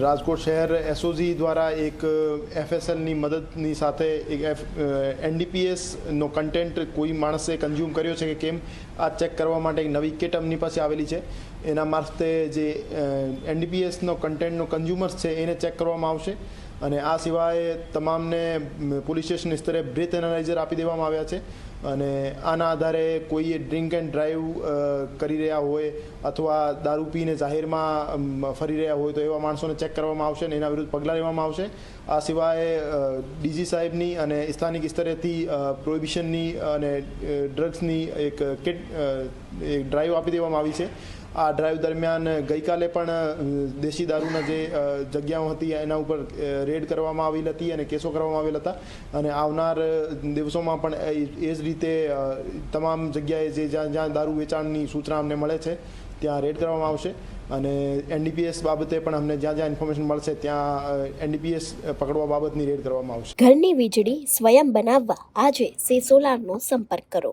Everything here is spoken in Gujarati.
રાજકોટ શહેર એસઓજી દ્વારા એક એફએસએલની મદદની સાથે એક એફ એનડીપીએસનો કન્ટેન્ટ કોઈ માણસે કન્ઝ્યુમ કર્યો છે કે કેમ, આ ચેક કરવા માટે એક નવી કિટ એમની પાસે આવેલી છે. એના મારફતે જે એનડીપીએસનો કન્ટેન્ટનો કન્ઝ્યુમર્સ છે એને ચેક કરવામાં આવશે. અને આ સિવાય તમામને પોલીસ સ્ટેશન સ્તરે બ્રેથ એનાલાઇઝર આપી દેવામાં આવ્યા છે. અને આના આધારે કોઈએ ડ્રિંક એન્ડ ડ્રાઈવ કરી રહ્યા હોય અથવા દારૂ પીને જાહેરમાં ફરી રહ્યા હોય તો એવા માણસોને ચેક કરવામાં આવશે અને એના વિરુદ્ધ પગલાં લેવામાં આવશે. આ સિવાય ડીજી સાહેબની અને સ્થાનિક સ્તરેથી પ્રોહિબિશનની અને ડ્રગ્સની એક કિટ ડ્રાઈવ આપી દેવામાં આવી છે. આ ડ્રાઈવ દરમિયાન ગઈકાલે પણ દેશી દારૂના જે જગ્યાઓ હતી, એના ઉપર રેડ કરવામાં આવેલ હતી અને કેસો કરવામાં આવેલ હતા. અને આવનાર દિવસોમાં પણ એ જ રીતે તમામ જગ્યાએ જે જ્યાં જ્યાં દારૂ વેચાણની સૂચના અમને મળે છે, ત્યાં રેડ કરવામાં આવશે. અને એનડીપીએસ બાબતે પણ અમને જ્યાં જ્યાં ઇન્ફોર્મેશન મળશે, ત્યાં એનડીપીએસ પકડવા બાબતની રેડ કરવામાં આવશે. ઘરની વીજળી સ્વયં બનાવવા આજે સે સોલારનો સંપર્ક કરો.